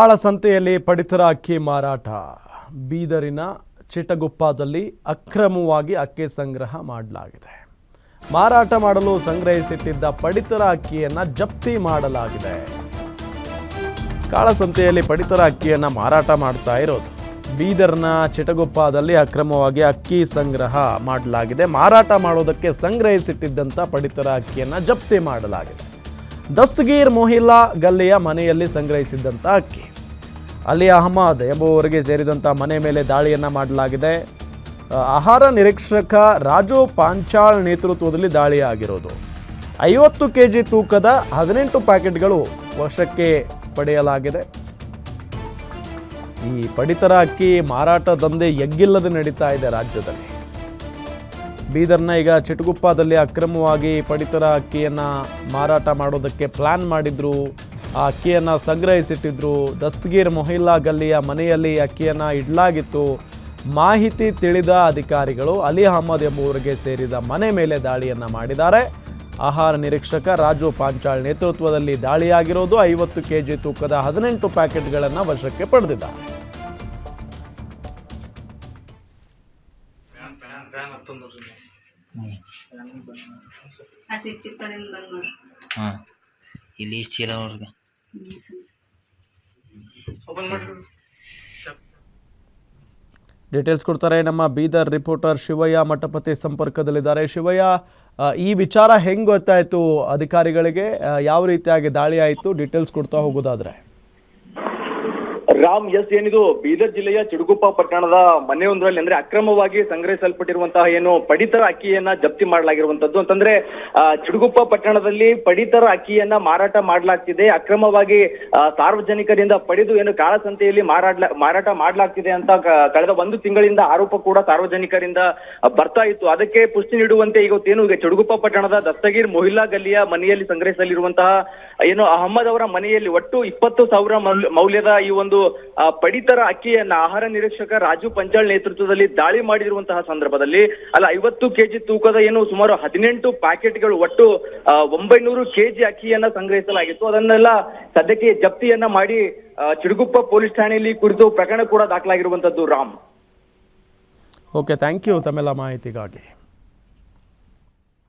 ಕಾಳಸಂತೆಯಲ್ಲಿ ಪಡಿತರ ಅಕ್ಕಿ ಮಾರಾಟ. ಬೀದರಿನ ಚಿಟಗುಪ್ಪದಲ್ಲಿ ಅಕ್ರಮವಾಗಿ ಅಕ್ಕಿ ಸಂಗ್ರಹ ಮಾಡಲಾಗಿದೆ. ಮಾರಾಟ ಮಾಡಲು ಸಂಗ್ರಹಿಸಿಟ್ಟಿದ್ದ ಪಡಿತರ ಅಕ್ಕಿಯನ್ನು ಜಪ್ತಿ ಮಾಡಲಾಗಿದೆ. ಕಾಳಸಂತೆಯಲ್ಲಿ ಪಡಿತರ ಅಕ್ಕಿಯನ್ನು ಮಾರಾಟ ಮಾಡ್ತಾ ಇರೋದು. ಬೀದರ್ನ ಚಿಟಗುಪ್ಪದಲ್ಲಿ ಅಕ್ರಮವಾಗಿ ಅಕ್ಕಿ ಸಂಗ್ರಹ ಮಾಡಲಾಗಿದೆ. ಮಾರಾಟ ಮಾಡೋದಕ್ಕೆ ಸಂಗ್ರಹಿಸಿಟ್ಟಿದ್ದಂಥ ಪಡಿತರ ಅಕ್ಕಿಯನ್ನು ಜಪ್ತಿ ಮಾಡಲಾಗಿದೆ. ದಸ್ತಗೀರ್ ಮೊಹಿಲ್ಲಾ ಗಲ್ಲಿಯ ಮನೆಯಲ್ಲಿ ಸಂಗ್ರಹಿಸಿದ್ದಂಥ ಅಕ್ಕಿ ಅಲಿ ಅಹಮದ್ ಎಂಬುವವರಿಗೆ ಸೇರಿದಂಥ ಮನೆ ಮೇಲೆ ದಾಳಿಯನ್ನು ಮಾಡಲಾಗಿದೆ. ಆಹಾರ ನಿರೀಕ್ಷಕ ರಾಜು ಪಾಂಚಾಳ್ ನೇತೃತ್ವದಲ್ಲಿ ದಾಳಿ ಆಗಿರೋದು ಐವತ್ತು ಕೆ ಜಿ ತೂಕದ ಹದಿನೆಂಟು ಪ್ಯಾಕೆಟ್ಗಳು ವಶಕ್ಕೆ ಪಡೆಯಲಾಗಿದೆ. ಈ ಪಡಿತರ ಅಕ್ಕಿ ಮಾರಾಟ ದಂಧೆ ಎಗ್ಗಿಲ್ಲದೆ ನಡೀತಾ ಇದೆ ರಾಜ್ಯದಲ್ಲಿ. ಬೀದರ್ನ ಈಗ ಚಿಟಗುಪ್ಪದಲ್ಲಿ ಅಕ್ರಮವಾಗಿ ಪಡಿತರ ಅಕ್ಕಿಯನ್ನು ಮಾರಾಟ ಮಾಡೋದಕ್ಕೆ ಪ್ಲ್ಯಾನ್ ಮಾಡಿದ್ರು. ಆ ಅಕ್ಕಿಯನ್ನು ಸಂಗ್ರಹಿಸಿಟ್ಟಿದ್ರು. ದಸ್ತಗೀರ್ ಮೊಹಿಲ್ಲಾ ಗಲ್ಲಿಯ ಮನೆಯಲ್ಲಿ ಅಕ್ಕಿಯನ್ನು ಇಡಲಾಗಿತ್ತು. ಮಾಹಿತಿ ತಿಳಿದ ಅಧಿಕಾರಿಗಳು ಅಲಿ ಅಹಮದ್ ಎಂಬುವರಿಗೆ ಸೇರಿದ ಮನೆ ಮೇಲೆ ದಾಳಿಯನ್ನು ಮಾಡಿದ್ದಾರೆ. ಆಹಾರ ನಿರೀಕ್ಷಕ ರಾಜು ಪಾಂಚಾಳ್ ನೇತೃತ್ವದಲ್ಲಿ ದಾಳಿಯಾಗಿರೋದು ಐವತ್ತು ಕೆ ಜಿ ತೂಕದ ಹದಿನೆಂಟು ಪ್ಯಾಕೆಟ್ಗಳನ್ನು ವಶಕ್ಕೆ ಪಡೆದಿದ್ದಾರೆ. ಹಾಂ. ಇಲ್ಲಿ ಚೀಲ ಅವ್ರಿಗೆ. ಡೀಟೇಲ್ಸ್ ಕೊಡ್ತಾರೆ ನಮ್ಮ ಬೀದರ್ ರಿಪೋರ್ಟರ್ ಶಿವಯ್ಯ ಮಠಪತಿ ಸಂಪರ್ಕದಲ್ಲಿದ್ದಾರೆ. ಶಿವಯ್ಯ ಈ ವಿಚಾರ ಹೆಂಗ್ ಗೊತ್ತಾಯ್ತು ಅಧಿಕಾರಿಗಳಿಗೆ? ಯಾವ ರೀತಿಯಾಗಿ ದಾಳಿ ಆಯಿತು? ಡೀಟೇಲ್ಸ್ ಕೊಡ್ತಾ ಹೋಗೋದಾದ್ರೆ. ರಾಮ್, ಎಸ್ ಏನಿದು? ಬೀದರ್ ಜಿಲ್ಲೆಯ ಚಿಡುಗುಪ್ಪ ಪಟ್ಟಣದ ಮನೆಯೊಂದರಲ್ಲಿ ಅಂದ್ರೆ ಅಕ್ರಮವಾಗಿ ಸಂಗ್ರಹಿಸಲ್ಪಟ್ಟಿರುವಂತಹ ಏನು ಪಡಿತರ ಅಕ್ಕಿಯನ್ನ ಜಪ್ತಿ ಮಾಡಲಾಗಿರುವಂತದ್ದು. ಅಂತಂದ್ರೆ ಚಿಡುಗುಪ್ಪ ಪಟ್ಟಣದಲ್ಲಿ ಪಡಿತರ ಅಕ್ಕಿಯನ್ನ ಮಾರಾಟ ಮಾಡಲಾಗ್ತಿದೆ. ಅಕ್ರಮವಾಗಿ ಸಾರ್ವಜನಿಕರಿಂದ ಪಡೆದು ಏನು ಕಾಳಸಂತೆಯಲ್ಲಿ ಮಾರಾಟ ಮಾರಾಟ ಮಾಡಲಾಗ್ತಿದೆ ಅಂತ ಕಳೆದ ಒಂದು ತಿಂಗಳಿಂದ ಆರೋಪ ಕೂಡ ಸಾರ್ವಜನಿಕರಿಂದ ಬರ್ತಾ ಇತ್ತು. ಅದಕ್ಕೆ ಪುಷ್ಟಿ ನೀಡುವಂತೆ ಇವತ್ತೇನು ಈಗ ಚಿಡುಗುಪ್ಪ ಪಟ್ಟಣದ ದಸ್ತಗೀರ್ ಮೊಹಿಲ್ಲಾ ಗಲ್ಲಿಯ ಮನೆಯಲ್ಲಿ ಸಂಗ್ರಹಿಸಲಿರುವಂತಹ ಏನು ಅಹಮ್ಮದ್ ಅವರ ಮನೆಯಲ್ಲಿ ಒಟ್ಟು ಇಪ್ಪತ್ತು ಸಾವಿರ ಮೌಲ್ಯ- ಮೌಲ್ಯದ ಈ ಒಂದು ಪಡಿತರ ಅಕ್ಕಿಯನ್ನ ಆಹಾರ ನಿರೀಕ್ಷಕ ರಾಜು ಪಂಚಾಳ್ ನೇತೃತ್ವದಲ್ಲಿ ದಾಳಿ ಮಾಡಿರುವಂತಹ ಸಂದರ್ಭದಲ್ಲಿ, ಅಲ್ಲ, ಐವತ್ತು ಕೆಜಿ ತೂಕದ ಏನು ಸುಮಾರು ಹದಿನೆಂಟು ಪ್ಯಾಕೆಟ್ಗಳು ಒಟ್ಟು ಒಂಬೈನೂರು ಕೆಜಿ ಅಕ್ಕಿಯನ್ನ ಸಂಗ್ರಹಿಸಲಾಗಿತ್ತು. ಅದನ್ನೆಲ್ಲ ಸದ್ಯಕ್ಕೆ ಜಪ್ತಿಯನ್ನ ಮಾಡಿ ಚಿಡುಗುಪ್ಪ ಪೊಲೀಸ್ ಠಾಣೆಯಲ್ಲಿ ಕುರಿತು ಪ್ರಕರಣ ಕೂಡ ದಾಖಲಾಗಿರುವಂತದ್ದು ರಾಮ್. ಓಕೆ ಥ್ಯಾಂಕ್ ಯು ತಮ್ಮೆಲ್ಲ ಮಾಹಿತಿಗಾಗಿ.